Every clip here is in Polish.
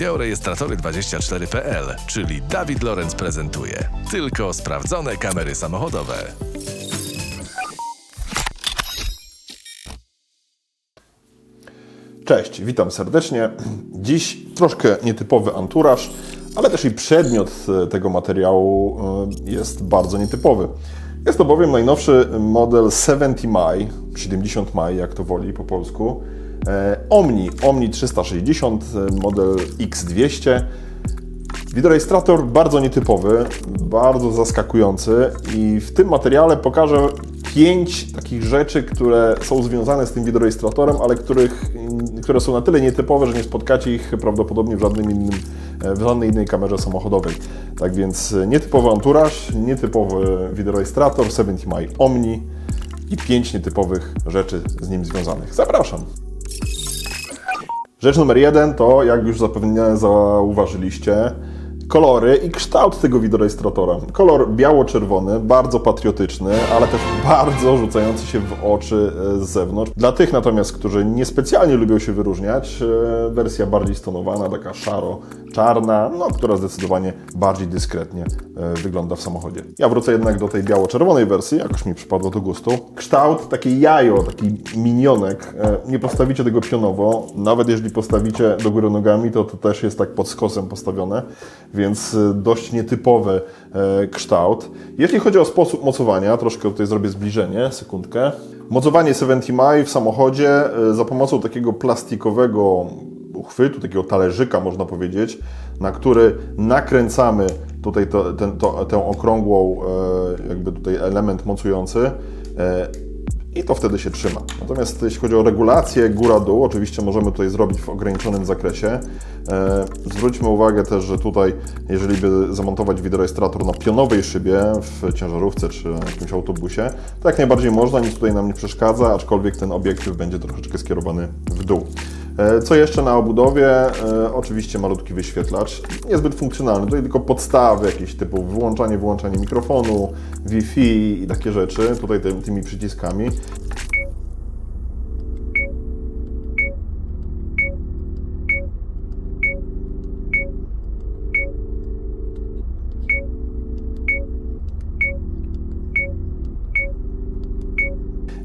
Wideorejestratory24.pl, czyli Dawid Lorenz prezentuje. Tylko sprawdzone kamery samochodowe. Cześć, witam serdecznie. Dziś troszkę nietypowy anturaż, ale też i przedmiot e, tego materiału e, jest bardzo nietypowy. Jest to bowiem najnowszy model 70 Maj, 70 Maj, jak to woli po polsku. E, Omni, Omni 360, e, model X200. Wideorejestrator bardzo nietypowy, bardzo zaskakujący i w tym materiale pokażę pięć takich rzeczy, które są związane z tym wideorejestratorem, ale których, które są na tyle nietypowe, że nie spotkacie ich prawdopodobnie w żadnym innym, w żadnej innej kamerze samochodowej. Tak więc nietypowy anturaż, nietypowy wideorejestrator 70 Mi Omni i pięć nietypowych rzeczy z nim związanych. Zapraszam! Rzecz numer jeden to, jak już zapewne zauważyliście, kolory i kształt tego wideorejestratora. Kolor biało-czerwony, bardzo patriotyczny, ale też bardzo rzucający się w oczy e, z zewnątrz. Dla tych natomiast, którzy niespecjalnie lubią się wyróżniać, e, wersja bardziej stonowana, taka szaro-czarna, no, która zdecydowanie bardziej dyskretnie e, wygląda w samochodzie. Ja wrócę jednak do tej biało-czerwonej wersji, jakoś mi przypadło do gustu. Kształt, takie jajo, taki minionek. Nie postawicie tego pionowo, nawet jeżeli postawicie do góry nogami, to to też jest tak pod skosem postawione, więc y, dość nietypowy e, kształt. Jeśli chodzi o sposób mocowania, troszkę tutaj zrobię zbliżenie, sekundkę. Mocowanie 70 Mi w samochodzie e, za pomocą takiego plastikowego uchwytu, takiego talerzyka można powiedzieć, na który nakręcamy tutaj ten, tę okrągłą e, jakby tutaj element mocujący i to wtedy się trzyma. Natomiast jeśli chodzi o regulację góra-dół, oczywiście możemy tutaj zrobić w ograniczonym zakresie. E, zwróćmy uwagę też, że tutaj, jeżeli by zamontować wideorejestrator na pionowej szybie w ciężarówce czy jakimś autobusie, to jak najbardziej można, nic tutaj nam nie przeszkadza, aczkolwiek ten obiektyw będzie troszeczkę skierowany w dół. E, co jeszcze na obudowie? E, oczywiście malutki wyświetlacz, niezbyt funkcjonalny, tutaj tylko podstawy jakieś typu wyłączanie, wyłączanie mikrofonu, Wi-Fi i takie rzeczy, tutaj ty, tymi przyciskami.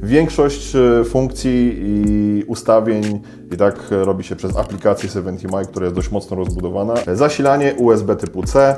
Większość e, funkcji i ustawień i tak robi się przez aplikację 70 Mi, która jest dość mocno rozbudowana. Zasilanie USB typu C.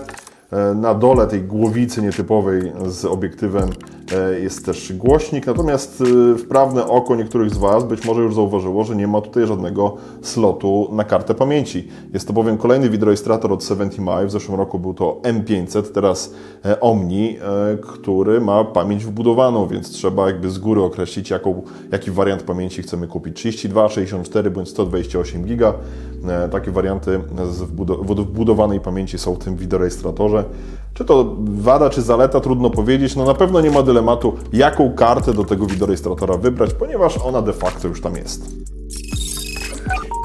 E, Na dole tej głowicy nietypowej z obiektywem e, jest też głośnik, natomiast e, wprawne oko niektórych z Was być może już zauważyło, że nie ma tutaj żadnego slotu na kartę pamięci. Jest to bowiem kolejny wideorejestrator od 70 Mi, w zeszłym roku był to M500, teraz Omni, który ma pamięć wbudowaną, więc trzeba jakby z góry określić, jaką, jaki wariant pamięci chcemy kupić. 32, 64 bądź 128 GB. Takie warianty z wbudowanej pamięci są w tym wideorejestratorze. Czy to wada, czy zaleta, trudno powiedzieć. No na pewno nie ma dylematu, jaką kartę do tego wideorejestratora wybrać, ponieważ ona de facto już tam jest.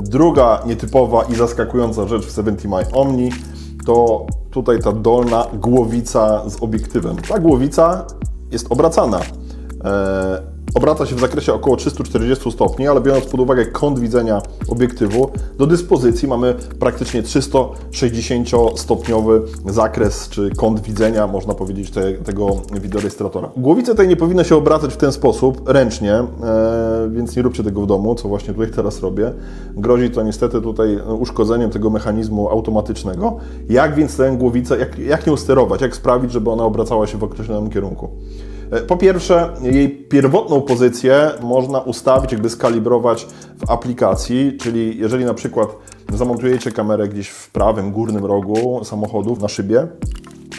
Druga nietypowa i zaskakująca rzecz w 70 Mi Omni to tutaj ta dolna głowica z obiektywem. Ta głowica jest obracana. Obraca się w zakresie około 340 stopni, ale biorąc pod uwagę kąt widzenia obiektywu, do dyspozycji mamy praktycznie 360-stopniowy zakres, czy kąt widzenia, można powiedzieć, te, tego wideorejestratora. Głowice tej nie powinny się obracać w ten sposób, ręcznie, e, więc nie róbcie tego w domu, co właśnie tutaj teraz robię. Grozi to niestety tutaj uszkodzeniem tego mechanizmu automatycznego. Jak więc tę głowicę, jak, jak nią sterować, jak sprawić, żeby ona obracała się w określonym kierunku? Po pierwsze, jej pierwotną pozycję można ustawić, jakby skalibrować w aplikacji, czyli jeżeli na przykład zamontujecie kamerę gdzieś w prawym górnym rogu samochodu na szybie,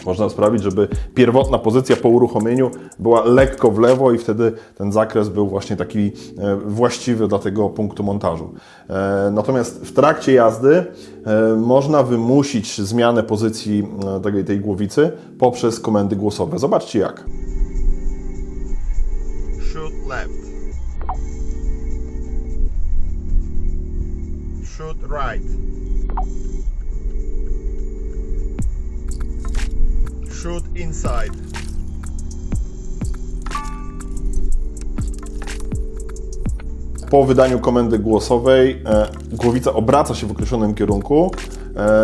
można sprawić, żeby pierwotna pozycja po uruchomieniu była lekko w lewo i wtedy ten zakres był właśnie taki e, właściwy dla tego punktu montażu. E, natomiast w trakcie jazdy e, można wymusić zmianę pozycji tej głowicy poprzez komendy głosowe. Zobaczcie jak. Left. Shoot right. Shoot inside. Po wydaniu komendy głosowej e, głowica obraca się w określonym kierunku,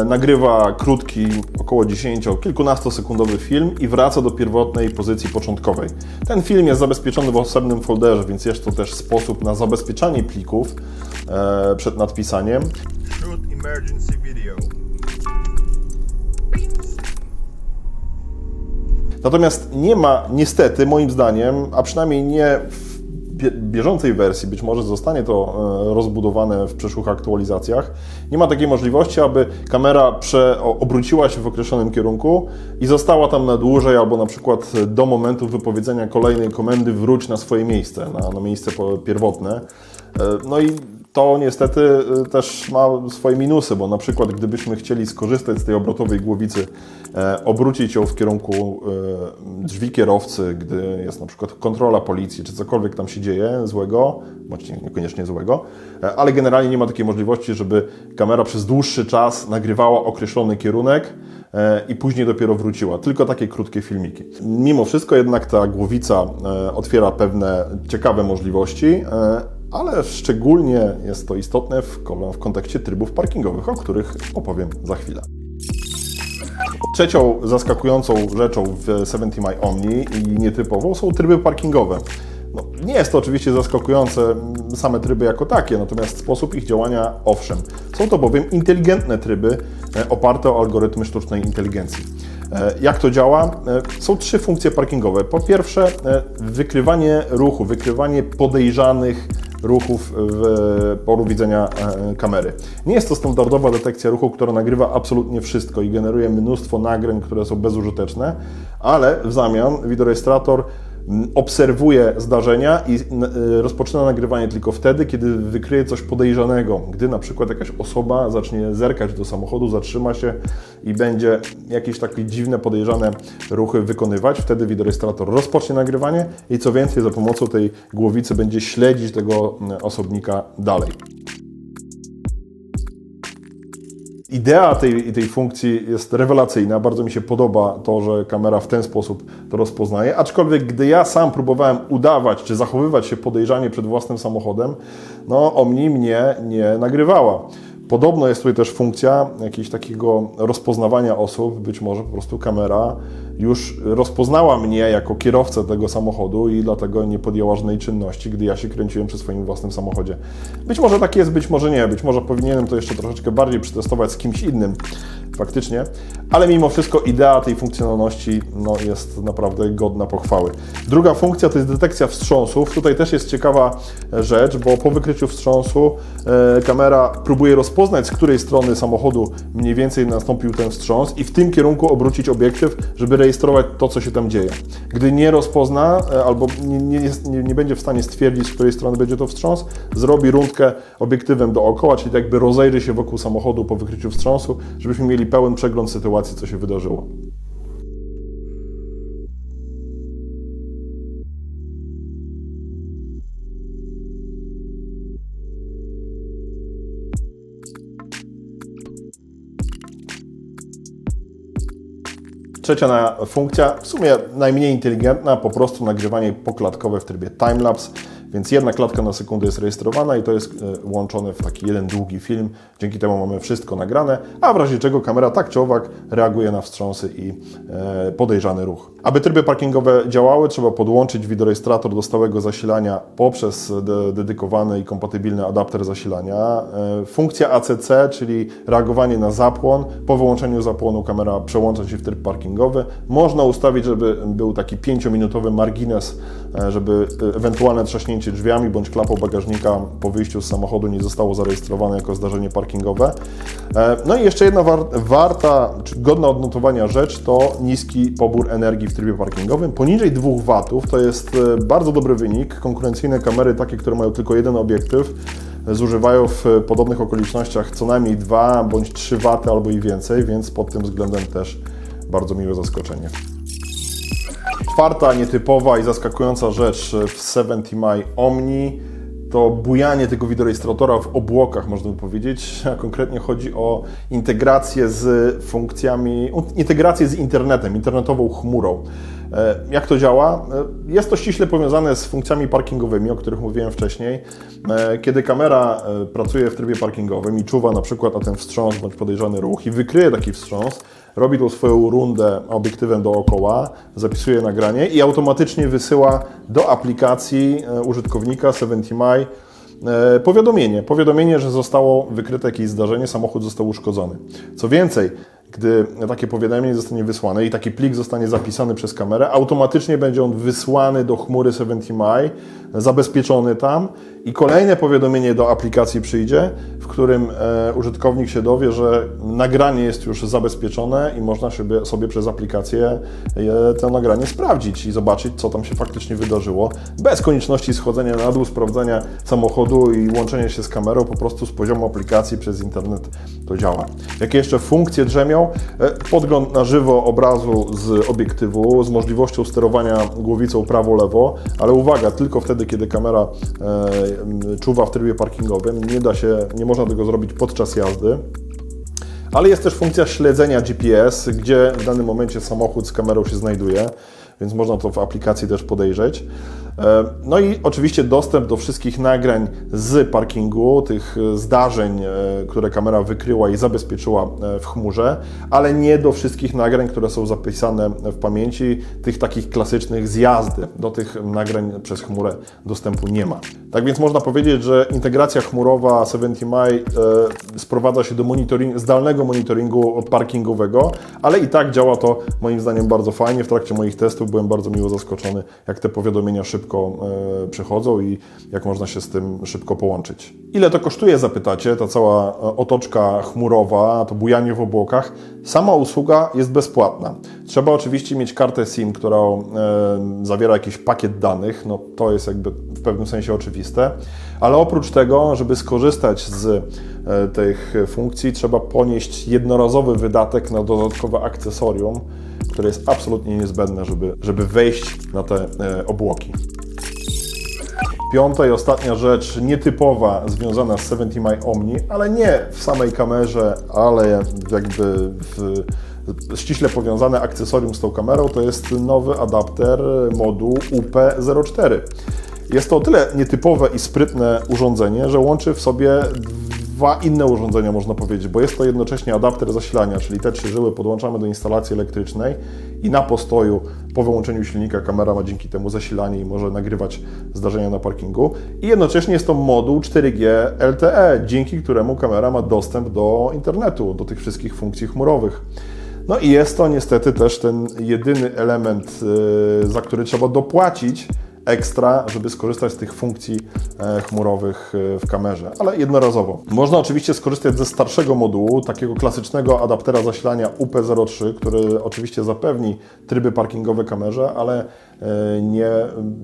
nagrywa krótki, około 10, kilkunastosekundowy film i wraca do pierwotnej pozycji początkowej. Ten film jest zabezpieczony w osobnym folderze, więc jest to też sposób na zabezpieczanie plików e, przed nadpisaniem. Natomiast nie ma niestety, moim zdaniem, a przynajmniej nie w bie- bieżącej wersji, być może zostanie to e, rozbudowane w przyszłych aktualizacjach, nie ma takiej możliwości, aby kamera prze, obróciła się w określonym kierunku i została tam na dłużej, albo na przykład do momentu wypowiedzenia kolejnej komendy wróć na swoje miejsce, na, na miejsce pierwotne. E, No i to niestety y, też ma swoje minusy, bo na przykład gdybyśmy chcieli skorzystać z tej obrotowej głowicy, e, obrócić ją w kierunku e, drzwi kierowcy, gdy jest na przykład kontrola policji, czy cokolwiek tam się dzieje złego, bądź nie- niekoniecznie złego, e, ale generalnie nie ma takiej możliwości, żeby kamera przez dłuższy czas nagrywała określony kierunek, i później dopiero wróciła. Tylko takie krótkie filmiki. Mimo wszystko jednak ta głowica otwiera pewne ciekawe możliwości, ale szczególnie jest to istotne w, w kontekście trybów parkingowych, o których opowiem za chwilę. Trzecią zaskakującą rzeczą w 70 My Omni i nietypową są tryby parkingowe. No, nie jest to oczywiście zaskakujące mm, same tryby jako takie, natomiast sposób ich działania owszem. Są to bowiem inteligentne tryby e, oparte o algorytmy sztucznej inteligencji. E, Jak to działa? E, Są trzy funkcje parkingowe. Po pierwsze, wykrywanie ruchu, wykrywanie podejrzanych ruchów w polu widzenia e, kamery. Nie jest to standardowa detekcja ruchu, która nagrywa absolutnie wszystko i generuje mnóstwo nagrań, które są bezużyteczne, ale w zamian wideorejestrator obserwuje zdarzenia i y, rozpoczyna nagrywanie tylko wtedy, kiedy wykryje coś podejrzanego. Gdy na przykład jakaś osoba zacznie zerkać do samochodu, zatrzyma się i będzie jakieś takie dziwne, podejrzane ruchy wykonywać, wtedy wideorejestrator rozpocznie nagrywanie i co więcej, za pomocą tej głowicy będzie śledzić tego osobnika dalej. Idea tej, tej funkcji jest rewelacyjna. Bardzo mi się podoba to, że kamera w ten sposób to rozpoznaje. Aczkolwiek, gdy ja sam próbowałem udawać czy zachowywać się podejrzanie przed własnym samochodem, no Omni mnie nie nagrywała. Podobno jest tutaj też funkcja jakiegoś takiego rozpoznawania osób. Być może po prostu kamera już rozpoznała mnie jako kierowcę tego samochodu i dlatego nie podjęła żadnej czynności, gdy ja się kręciłem przy swoim własnym samochodzie. Być może tak jest, być może nie. Być może powinienem to jeszcze troszeczkę bardziej przetestować z kimś innym, faktycznie. Ale mimo wszystko idea tej funkcjonalności no, jest naprawdę godna pochwały. Druga funkcja to jest detekcja wstrząsów. Tutaj też jest ciekawa rzecz, bo po wykryciu wstrząsu e, kamera próbuje rozpoznać, z której strony samochodu mniej więcej nastąpił ten wstrząs i w tym kierunku obrócić obiektyw, żeby rejestrować to, co się tam dzieje. Gdy nie rozpozna e, albo nie, nie, nie, nie będzie w stanie stwierdzić, z której strony będzie to wstrząs, zrobi rundkę obiektywem dookoła, czyli tak jakby rozejrzy się wokół samochodu po wykryciu wstrząsu, żebyśmy mieli pełen przegląd sytuacji, co się wydarzyło. Trzecia na, funkcja, w sumie najmniej inteligentna, po prostu nagrywanie poklatkowe w trybie timelapse, więc jedna klatka na sekundę jest rejestrowana i to jest e, łączone w taki jeden długi film. Dzięki temu mamy wszystko nagrane, a w razie czego kamera tak czy owak reaguje na wstrząsy i e, podejrzany ruch. Aby tryby parkingowe działały, trzeba podłączyć wideorejestrator do stałego zasilania poprzez de dedykowany i kompatybilny adapter zasilania. E, funkcja ACC, czyli reagowanie na zapłon. Po wyłączeniu zapłonu kamera przełącza się w tryb parkingowy. Można ustawić, żeby był taki 5-minutowy margines, e, żeby e, ewentualne trzaśnięcie drzwiami bądź klapą bagażnika po wyjściu z samochodu nie zostało zarejestrowane jako zdarzenie parkingowe. E, No i jeszcze jedna war warta, godna odnotowania rzecz to niski pobór energii w trybie parkingowym. Poniżej 2 W to jest e, bardzo dobry wynik. Konkurencyjne kamery, takie, które mają tylko jeden obiektyw, zużywają w podobnych okolicznościach co najmniej 2 bądź 3 W albo i więcej, więc pod tym względem też bardzo miłe zaskoczenie. Czwarta nietypowa i zaskakująca rzecz w 70 My Omni to bujanie tego wideorejestratora w obłokach, można by powiedzieć, a konkretnie chodzi o integrację z funkcjami, integrację z internetem, internetową chmurą. E, Jak to działa? E, Jest to ściśle powiązane z funkcjami parkingowymi, o których mówiłem wcześniej. E, Kiedy kamera pracuje w trybie parkingowym i czuwa na przykład na ten wstrząs bądź podejrzany ruch i wykryje taki wstrząs, robi tą swoją rundę obiektywem dookoła, zapisuje nagranie i automatycznie wysyła do aplikacji użytkownika 70mi e, powiadomienie. Powiadomienie, że zostało wykryte jakieś zdarzenie, samochód został uszkodzony. Co więcej, gdy takie powiadomienie zostanie wysłane i taki plik zostanie zapisany przez kamerę, automatycznie będzie on wysłany do chmury 70mi, zabezpieczony tam i kolejne powiadomienie do aplikacji przyjdzie, w którym e, użytkownik się dowie, że nagranie jest już zabezpieczone i można sobie, przez aplikację e, to nagranie sprawdzić i zobaczyć, co tam się faktycznie wydarzyło, bez konieczności schodzenia na dół, sprawdzania samochodu i łączenia się z kamerą, po prostu z poziomu aplikacji przez internet to działa. Jakie jeszcze funkcje drzemią? E, Podgląd na żywo obrazu z obiektywu, z możliwością sterowania głowicą prawo-lewo, ale uwaga, tylko wtedy, kiedy kamera e, czuwa w trybie parkingowym, nie da się, nie można tego zrobić podczas jazdy. Ale jest też funkcja śledzenia GPS, gdzie w danym momencie samochód z kamerą się znajduje, więc można to w aplikacji też podejrzeć. E, No i oczywiście dostęp do wszystkich nagrań z parkingu, tych zdarzeń, e, które kamera wykryła i zabezpieczyła e, w chmurze, ale nie do wszystkich nagrań, które są zapisane w pamięci, tych takich klasycznych z jazdy. Do tych nagrań przez chmurę dostępu nie ma. Tak więc można powiedzieć, że integracja chmurowa 70mi e, sprowadza się do monitoring, zdalnego monitoringu parkingowego, ale i tak działa to moim zdaniem bardzo fajnie. W trakcie moich testów byłem bardzo miło zaskoczony, jak te powiadomienia szybko e, przychodzą i jak można się z tym szybko połączyć. Ile to kosztuje, zapytacie, ta cała e, otoczka chmurowa, to bujanie w obłokach? Sama usługa jest bezpłatna. Trzeba oczywiście mieć kartę SIM, która e, zawiera jakiś pakiet danych, no to jest jakby w pewnym sensie oczywiste, ale oprócz tego, żeby skorzystać z e, tych funkcji, trzeba ponieść jednorazowy wydatek na dodatkowe akcesorium, które jest absolutnie niezbędne, żeby, żeby wejść na te e, obłoki. Piąta i ostatnia rzecz, nietypowa, związana z 70mi Omni, ale nie w samej kamerze, ale jakby w ściśle powiązane akcesorium z tą kamerą, to jest nowy adapter moduł UP04. Jest to o tyle nietypowe i sprytne urządzenie, że łączy w sobie dwa inne urządzenia, można powiedzieć, bo jest to jednocześnie adapter zasilania, czyli te trzy żyły podłączamy do instalacji elektrycznej i na postoju po wyłączeniu silnika kamera ma dzięki temu zasilanie i może nagrywać zdarzenia na parkingu. I jednocześnie jest to moduł 4G LTE, dzięki któremu kamera ma dostęp do internetu, do tych wszystkich funkcji chmurowych. No i jest to niestety też ten jedyny element, yy, za który trzeba dopłacić ekstra, żeby skorzystać z tych funkcji e, chmurowych e, w kamerze, ale jednorazowo. Można oczywiście skorzystać ze starszego modułu, takiego klasycznego adaptera zasilania UP03, który oczywiście zapewni tryby parkingowe kamerze, ale nie,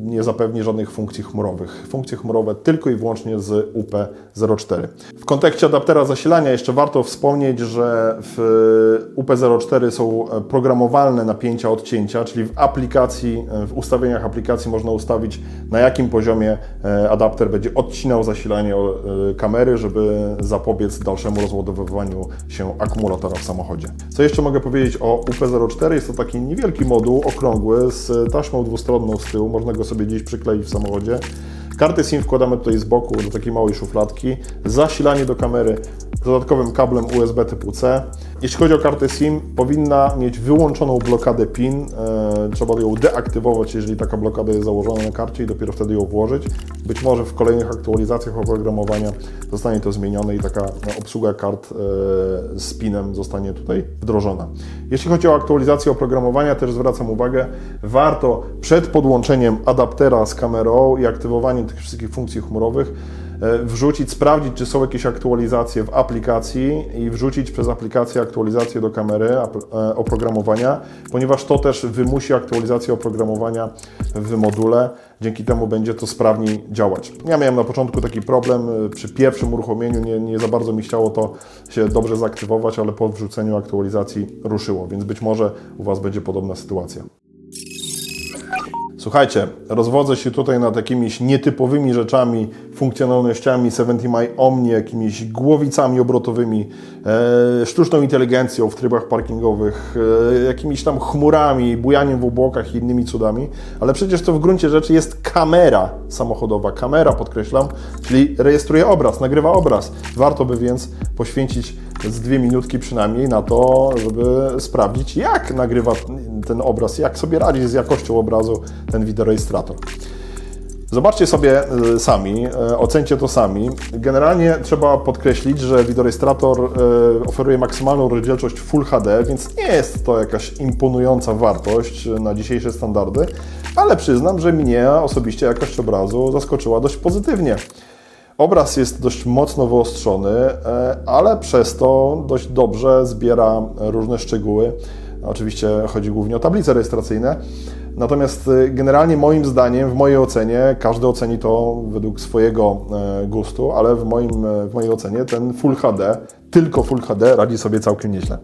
nie zapewni żadnych funkcji chmurowych. Funkcje chmurowe tylko i wyłącznie z UP04. W kontekście adaptera zasilania jeszcze warto wspomnieć, że w UP04 są programowalne napięcia odcięcia, czyli w aplikacji, w ustawieniach aplikacji można ustawić na jakim poziomie e, adapter będzie odcinał zasilanie e, kamery, żeby zapobiec dalszemu rozładowywaniu się akumulatora w samochodzie. Co jeszcze mogę powiedzieć o UP04? Jest to taki niewielki moduł okrągły z taśmą dwustronną z tyłu, można go sobie gdzieś przykleić w samochodzie. Karty SIM wkładamy tutaj z boku do takiej małej szufladki. Zasilanie do kamery dodatkowym kablem USB typu C. Jeśli chodzi o kartę SIM, powinna mieć wyłączoną blokadę PIN. E, trzeba ją deaktywować, jeżeli taka blokada jest założona na karcie i dopiero wtedy ją włożyć. Być może w kolejnych aktualizacjach oprogramowania zostanie to zmienione i taka no, obsługa kart e, z PIN-em zostanie tutaj wdrożona. Jeśli chodzi o aktualizację oprogramowania, też zwracam uwagę, warto przed podłączeniem adaptera z kamerą i aktywowaniem tych wszystkich funkcji chmurowych wrzucić, sprawdzić, czy są jakieś aktualizacje w aplikacji i wrzucić przez aplikację aktualizację do kamery e, oprogramowania, ponieważ to też wymusi aktualizację oprogramowania w module. Dzięki temu będzie to sprawniej działać. Ja miałem na początku taki problem, e, przy pierwszym uruchomieniu nie, nie za bardzo mi chciało to się dobrze zaaktywować, ale po wrzuceniu aktualizacji ruszyło, więc być może u Was będzie podobna sytuacja. Słuchajcie, rozwodzę się tutaj nad jakimiś nietypowymi rzeczami, funkcjonalnościami 70 Omni, jakimiś głowicami obrotowymi, e, sztuczną inteligencją w trybach parkingowych, e, jakimiś tam chmurami, bujaniem w obłokach i innymi cudami, ale przecież to w gruncie rzeczy jest kamera samochodowa, kamera podkreślam, czyli rejestruje obraz, nagrywa obraz. Warto by więc poświęcić z dwie minutki przynajmniej na to, żeby sprawdzić, jak nagrywa ten obraz, jak sobie radzi z jakością obrazu ten wideorejestrator. Zobaczcie sobie y, sami, y, ocencie to sami. Generalnie trzeba podkreślić, że wideorejestrator y, oferuje maksymalną rozdzielczość Full HD, więc nie jest to jakaś imponująca wartość na dzisiejsze standardy, ale przyznam, że mnie osobiście jakość obrazu zaskoczyła dość pozytywnie. Obraz jest dość mocno wyostrzony, e, ale przez to dość dobrze zbiera różne szczegóły. Oczywiście chodzi głównie o tablice rejestracyjne. Natomiast e, generalnie moim zdaniem, w mojej ocenie, każdy oceni to według swojego e, gustu, ale w, moim, w mojej ocenie ten Full HD, tylko Full HD radzi sobie całkiem nieźle.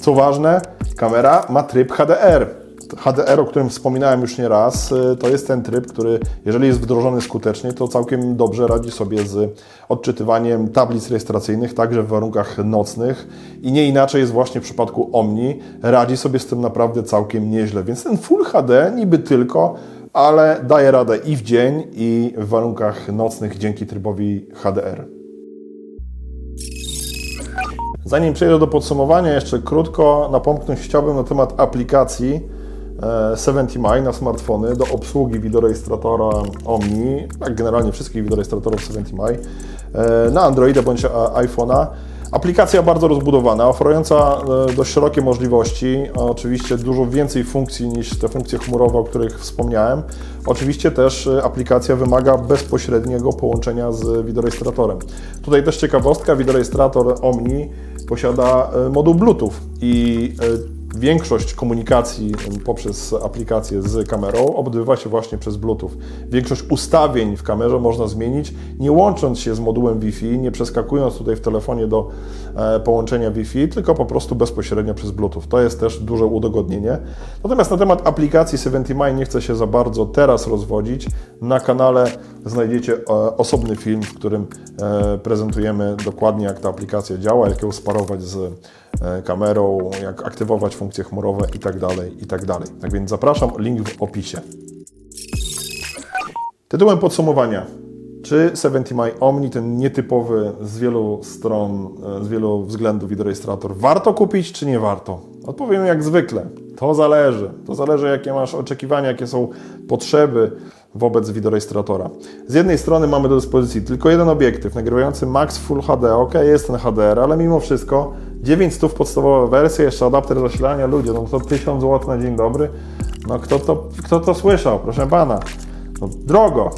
Co ważne, kamera ma tryb HDR. HDR, o którym wspominałem już nie raz, y, to jest ten tryb, który, jeżeli jest wdrożony skutecznie, to całkiem dobrze radzi sobie z odczytywaniem tablic rejestracyjnych, także w warunkach nocnych. I nie inaczej jest właśnie w przypadku Omni. Radzi sobie z tym naprawdę całkiem nieźle. Więc ten Full HD niby tylko, ale daje radę i w dzień, i w warunkach nocnych dzięki trybowi HDR. Zanim przejdę do podsumowania, jeszcze krótko napomknąć chciałbym na temat aplikacji e, 70 na smartfony do obsługi wideorejestratora Omni, jak generalnie wszystkich wideorejestratorów 70 e, na Androida bądź a- iPhone'a. Aplikacja bardzo rozbudowana, oferująca e, dość szerokie możliwości, oczywiście dużo więcej funkcji niż te funkcje chmurowe, o których wspomniałem. Oczywiście też e, aplikacja wymaga bezpośredniego połączenia z wideorejestratorem. Tutaj też ciekawostka, wideorejestrator Omni posiada e, moduł Bluetooth i e, Większość komunikacji poprzez aplikację z kamerą odbywa się właśnie przez Bluetooth. Większość ustawień w kamerze można zmienić, nie łącząc się z modułem Wi-Fi, nie przeskakując tutaj w telefonie do e, połączenia Wi-Fi, tylko po prostu bezpośrednio przez Bluetooth. To jest też duże udogodnienie. Natomiast na temat aplikacji 70 nie chcę się za bardzo teraz rozwodzić. Na kanale znajdziecie e, osobny film, w którym e, prezentujemy dokładnie jak ta aplikacja działa, jak ją sparować z e, kamerą, jak aktywować funkcje chmurowe i tak dalej, i tak. Tak więc zapraszam, link w opisie. Tytułem podsumowania. Czy 70 Omni, ten nietypowy z wielu stron, z wielu względów wideorejestrator, warto kupić, czy nie warto? Odpowiem jak zwykle. To zależy. To zależy, jakie masz oczekiwania, jakie są potrzeby wobec wideorejestratora. Z jednej strony mamy do dyspozycji tylko jeden obiektyw, nagrywający Max Full HD. Ok, jest ten HDR, ale mimo wszystko 900 podstawowa wersja, jeszcze adapter zasilania. Ludzie, no to 1000 zł na dzień dobry. No kto to, kto to słyszał, proszę pana? No, drogo,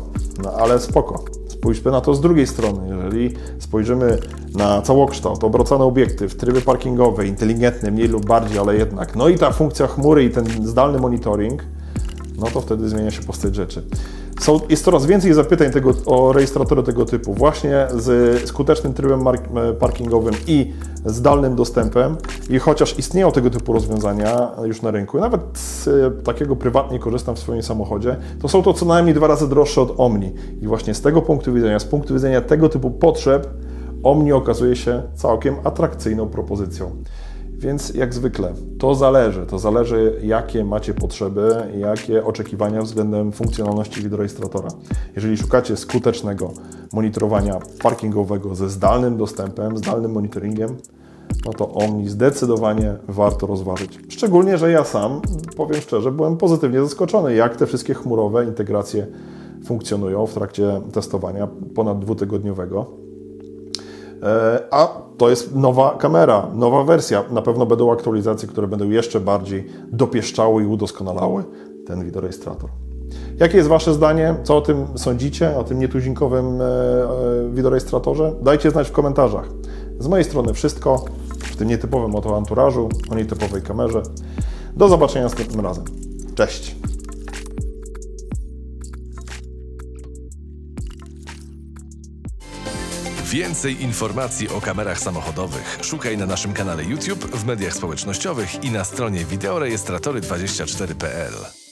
no ale spoko. Spójrzmy na to z drugiej strony. Jeżeli spojrzymy na całokształt, obracany obiektyw, tryby parkingowe, inteligentne, mniej lub bardziej, ale jednak, no i ta funkcja chmury i ten zdalny monitoring, no to wtedy zmienia się postać rzeczy. Są, jest coraz więcej zapytań tego, o rejestratory tego typu, właśnie z skutecznym trybem e, parkingowym i zdalnym dostępem. I chociaż istnieją tego typu rozwiązania już na rynku, nawet z e, takiego prywatnie korzystam w swoim samochodzie, to są to co najmniej dwa razy droższe od Omni. I właśnie z tego punktu widzenia, z punktu widzenia tego typu potrzeb, Omni okazuje się całkiem atrakcyjną propozycją. Więc jak zwykle, to zależy. To zależy, jakie macie potrzeby, jakie oczekiwania względem funkcjonalności wideorejestratora. Jeżeli szukacie skutecznego monitorowania parkingowego ze zdalnym dostępem, zdalnym monitoringiem, no to Omni zdecydowanie warto rozważyć. Szczególnie, że ja sam, powiem szczerze, byłem pozytywnie zaskoczony, jak te wszystkie chmurowe integracje funkcjonują w trakcie testowania ponad dwutygodniowego. E, A to jest nowa kamera, nowa wersja. Na pewno będą aktualizacje, które będą jeszcze bardziej dopieszczały i udoskonalały ten wideorejestrator. Jakie jest Wasze zdanie? Co o tym sądzicie? O tym nietuzinkowym e, e, wideorejestratorze? Dajcie znać w komentarzach. Z mojej strony wszystko w tym nietypowym oto anturażu, o nietypowej kamerze. Do zobaczenia następnym razem. Cześć! Więcej informacji o kamerach samochodowych szukaj na naszym kanale YouTube, w mediach społecznościowych i na stronie wideorejestratory24.pl.